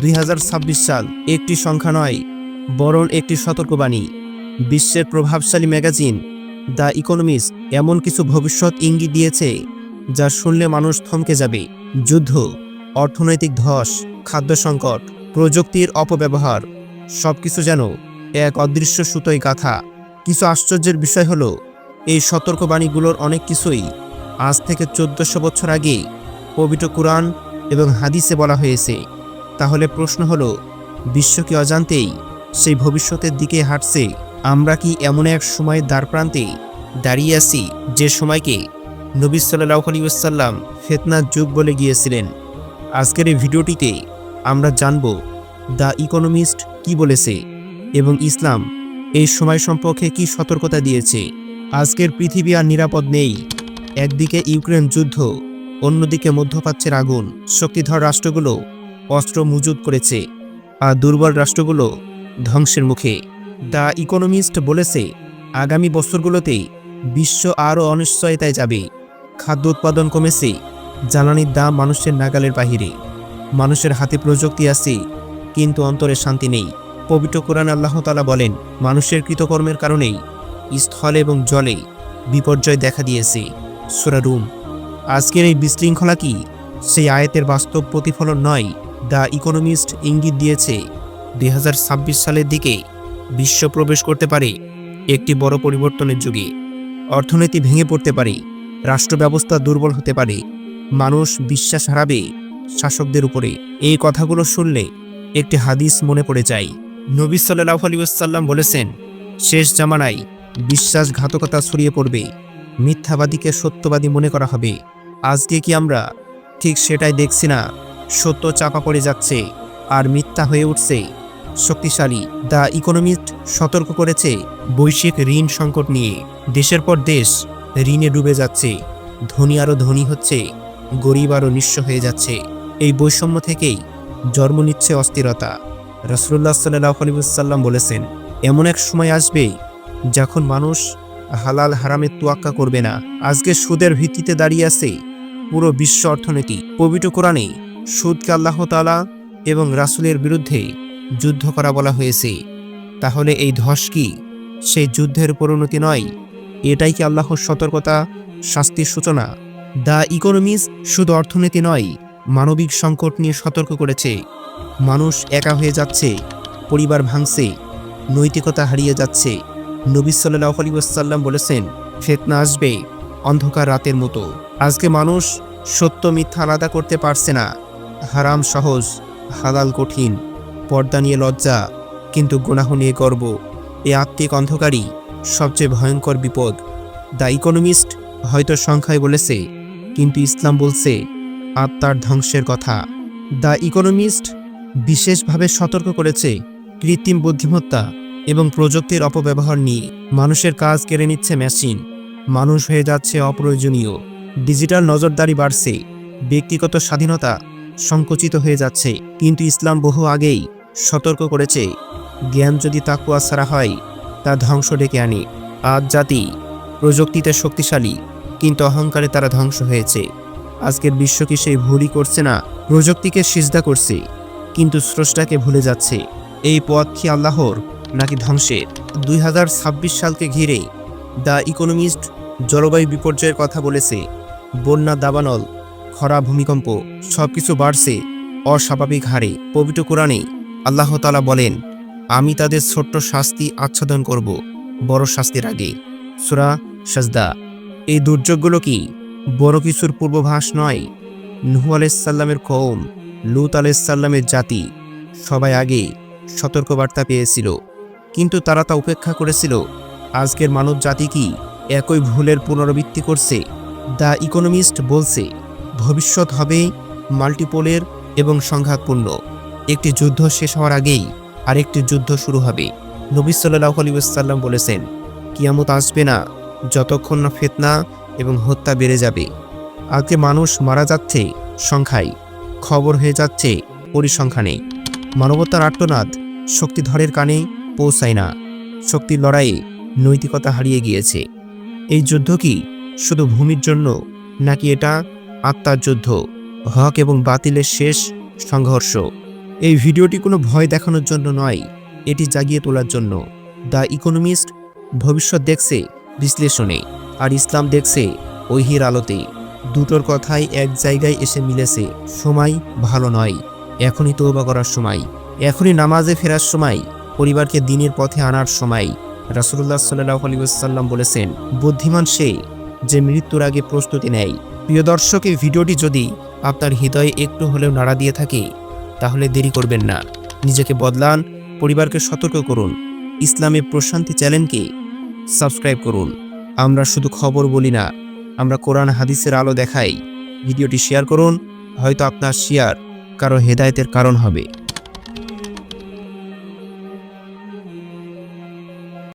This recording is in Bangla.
দুই হাজার ছাব্বিশ সাল একটি সংখ্যা নয়, বরং একটি সতর্কবাণী। বিশ্বের প্রভাবশালী ম্যাগাজিন দ্য ইকোনমিস্ট এমন কিছু ভবিষ্যৎ ইঙ্গিত দিয়েছে যা শুনলে মানুষ থমকে যাবে। যুদ্ধ, অর্থনৈতিক ধস, খাদ্য সংকট, প্রযুক্তির অপব্যবহার সব কিছু যেন এক অদৃশ্য সুতোয় গাথা। কিছু আশ্চর্যের বিষয় হলো, এই সতর্কবাণীগুলোর অনেক কিছুই আজ থেকে চোদ্দশো বছর আগে পবিত্র কোরআন এবং হাদিসে বলা হয়েছে। তাহলে প্রশ্ন হলো বিশ্ব কি অজান্তেই সেই ভবিষ্যতের দিকে হাঁটছে, আমরা কি এমন এক সময়ের দ্বারপ্রান্তে দাঁড়িয়ে আছি যে সময়কে নবী সাল্লাহ আলী ওসাল্লাম ফেতনার যুগ বলে গিয়েছিলেন? আজকের এই ভিডিওটিতে আমরা জানব, দ্য ইকোনমিস্ট কি বলেছে এবং ইসলাম এই সময় সম্পর্কে কি সতর্কতা দিয়েছে? আজকের পৃথিবী আর নিরাপদ নেই, একদিকে ইউক্রেন যুদ্ধ, অন্যদিকে মধ্যপ্রাচ্যের আগুন, শক্তিধর রাষ্ট্রগুলো অস্ত্র মজুত করেছে। আর দুর্বল রাষ্ট্রগুলো ধ্বংসের মুখে। দ্য ইকোনমিস্ট বলেছে, আগামী বছরগুলোতে বিশ্ব আরও অনিশ্চয়তায় যাবে। খাদ্য উৎপাদন কমেছে, জ্বালানির দাম মানুষের নাগালের বাহিরে। মানুষের হাতে প্রযুক্তি আছে, কিন্তু অন্তরে শান্তি নেই। পবিত্র কোরআন আল্লাহ তালা বলেন, মানুষের কৃতকর্মের কারণেই স্থলে এবং জলে বিপর্যয় দেখা দিয়েছে। সুরা রুম। আজকের এই বিশৃঙ্খলা কি, সেই আয়াতের বাস্তব প্রতিফলন নয়? দ্য ইকোনমিস্ট ইঙ্গিত দিয়েছে, দুই হাজার ছাব্বিশ সালের দিকে বিশ্ব প্রবেশ করতে পারে একটি বড় পরিবর্তনের যুগে। অর্থনীতি ভেঙে পড়তে পারে রাষ্ট্র ব্যবস্থা দুর্বল হতে পারে, মানুষ বিশ্বাস হারাবে শাসকদের উপরে। এই কথাগুলো শুনলে একটি হাদিস মনে পড়ে যায়। নবী সাল্লাহ আলী ওসাল্লাম বলেছেন, শেষ জামানায় বিশ্বাসঘাতকতা ছড়িয়ে পড়বে, মিথ্যাবাদীকে সত্যবাদী মনে করা হবে। আজকে কি আমরা ঠিক সেটাই দেখছি না? সত্য চাপা পড়ে যাচ্ছে আর মিথ্যা হয়ে উঠছে। শক্তিশালী দ্য ইকোনমিস্ট সতর্ক করেছে বৈশ্বিক ঋণ সংকট নিয়ে। দেশের পর দেশ ঋণে ডুবে যাচ্ছে। ধনী আরও ধনী হচ্ছে। গরিব আরও নিঃস্ব হয়ে যাচ্ছে। এই বৈষম্য থেকেই জন্ম নিচ্ছে অস্থিরতা। রসুল্লাহ সাল্লাহ আলিবুসাল্লাম বলেছেন, এমন এক সময় আসবে যখন মানুষ হালাল হারামের তোয়াক্কা করবে না। আজকে সুদের ভিত্তিতে দাঁড়িয়ে আছে পুরো বিশ্ব অর্থনীতি। পবিত্র কোরআনে সুদকে আল্লাহ তালা এবং রাসুলের বিরুদ্ধে যুদ্ধ করা বলা হয়েছে। তাহলে এই ধস কি? সেই যুদ্ধের পরিণতি নয়? এটাই কি আল্লাহর সতর্কতা, শাস্তির সূচনা? দ্য ইকোনমিস শুধু অর্থনীতি নয়, মানবিক সংকট নিয়ে সতর্ক করেছে। মানুষ একা হয়ে যাচ্ছে, পরিবার ভাঙছে, নৈতিকতা হারিয়ে যাচ্ছে। নবী সাল্লাহ আলী ওয়াসাল্লাম বলেছেন, ফেতনা আসবে অন্ধকার রাতের মতো। আজকে মানুষ সত্য মিথ্যা আলাদা করতে পারছে না। হারাম, সহজ, হালাল, কঠিন, পর্দা নিয়ে লজ্জা, কিন্তু গুনাহ নিয়ে গর্ব। এ আত্মিক অন্ধকারই সবচেয়ে ভয়ঙ্কর বিপদ। দ্য ইকোনমিস্ট হয়তো সংখ্যায় বলেছে, কিন্তু ইসলাম বলছে, আত্মার ধ্বংসের কথা। দ্য ইকোনমিস্ট বিশেষভাবে সতর্ক করেছে, কৃত্রিম বুদ্ধিমত্তা এবং প্রযুক্তির অপব্যবহার নিয়ে। মানুষের কাজ কেড়ে নিচ্ছে মেশিন, মানুষ হয়ে যাচ্ছে অপ্রয়োজনীয়। ডিজিটাল নজরদারি বাড়ছে, ব্যক্তিগত স্বাধীনতা সংকুচিত হয়ে যাচ্ছে। কিন্তু ইসলাম বহু আগেই সতর্ক করেছে, জ্ঞান যদি তাকুয়া ছাড়া হয়, তা ধ্বংস ডেকে আনে। আজ জাতি প্রযুক্তিতে শক্তিশালী, কিন্তু অহংকারে তারা ধ্বংস হয়েছে। আজকের বিশ্ব কি সেই ভুলই করছে না? প্রযুক্তিকে সিজদা করছে, কিন্তু স্রষ্টাকে ভুলে যাচ্ছে। এই পথ কি আল্লাহর, নাকি ধ্বংসের? দুই হাজার ছাব্বিশ সালকে ঘিরে দ্য ইকোনমিস্ট জলবায়ু বিপর্যয়ের কথা বলেছে বন্যা দাবানল। খরা ভূমিকম্প, সবকিছু বাড়ছে অস্বাভাবিক হারে। পবিত্র কোরআনে আল্লাহ তালা বলেন, আমি তাদের ছোট্ট শাস্তি আচ্ছাদন করব, বড় শাস্তির আগে। সুরা সাজদা। এই দুর্যোগগুলো কি বড় কিছুর পূর্বভাস নয়? নুহু আলাইসাল্লামের কৌম লুত আলাইসাল্লামের জাতি সবাই আগে সতর্কবার্তা পেয়েছিল। কিন্তু তারা তা উপেক্ষা করেছিল, আজকের মানব জাতি কি একই ভুলের পুনরাবৃত্তি করছে? দ্য ইকোনমিস্ট বলছে ভবিষ্যৎ হবে মাল্টিপোলের এবং সংঘাতপূর্ণ। একটি যুদ্ধ শেষ হওয়ার আগেই আরেকটি যুদ্ধ শুরু হবে। নবী সাল্লাহ আলিউসাল্লাম বলেছেন, কিয়ামত আসবে না যতক্ষণ না ফেতনা এবং হত্যা বেড়ে যাবে। আজকে মানুষ মারা যাচ্ছে সংখ্যায়, খবর হয়ে যাচ্ছে পরিসংখ্যানে। মানবতার আর্তনাদ শক্তিধরের কানে পৌঁছায় না। শক্তির লড়াইয়ে নৈতিকতা হারিয়ে গিয়েছে। এই যুদ্ধ কি শুধু ভূমির জন্য নাকি এটা আত্মার যুদ্ধ, হক এবং বাতিলের শেষ সংঘর্ষ। এই ভিডিওটি কোনো ভয় দেখানোর জন্য নয়, এটি জাগিয়ে তোলার জন্য। দ্য ইকোনমিস্ট ভবিষ্যৎ দেখছে, বিশ্লেষণে। আর ইসলাম দেখছে, ঐহির আলোতে। দুটোর কথাই এক জায়গায় এসে মিলেছে, সময় ভালো নয়, এখনই তৌবা করার সময়। এখনই নামাজে ফেরার সময়, পরিবারকে দিনের পথে আনার সময়। রাসুল্লাহ সাল্লাহ আলী বলেছেন, বুদ্ধিমান সে যে মৃত্যুর আগে প্রস্তুতি নেয়। প্রিয় দর্শক, এই ভিডিওটি যদি আপনার হৃদয়ে একটু হলেও নাড়া দিয়ে থাকে, তাহলে দেরি করবেন না। নিজেকে বদলান, পরিবারকে সতর্ক করুন। ইসলামে প্রশান্তি চ্যানেলকে সাবস্ক্রাইব করুন। আমরা শুধু খবর বলি না, আমরা কোরআন, হাদিসের আলো দেখাই। ভিডিওটি শেয়ার করুন, হয়তো আপনার শেয়ার কারও হেদায়তের কারণ হবে।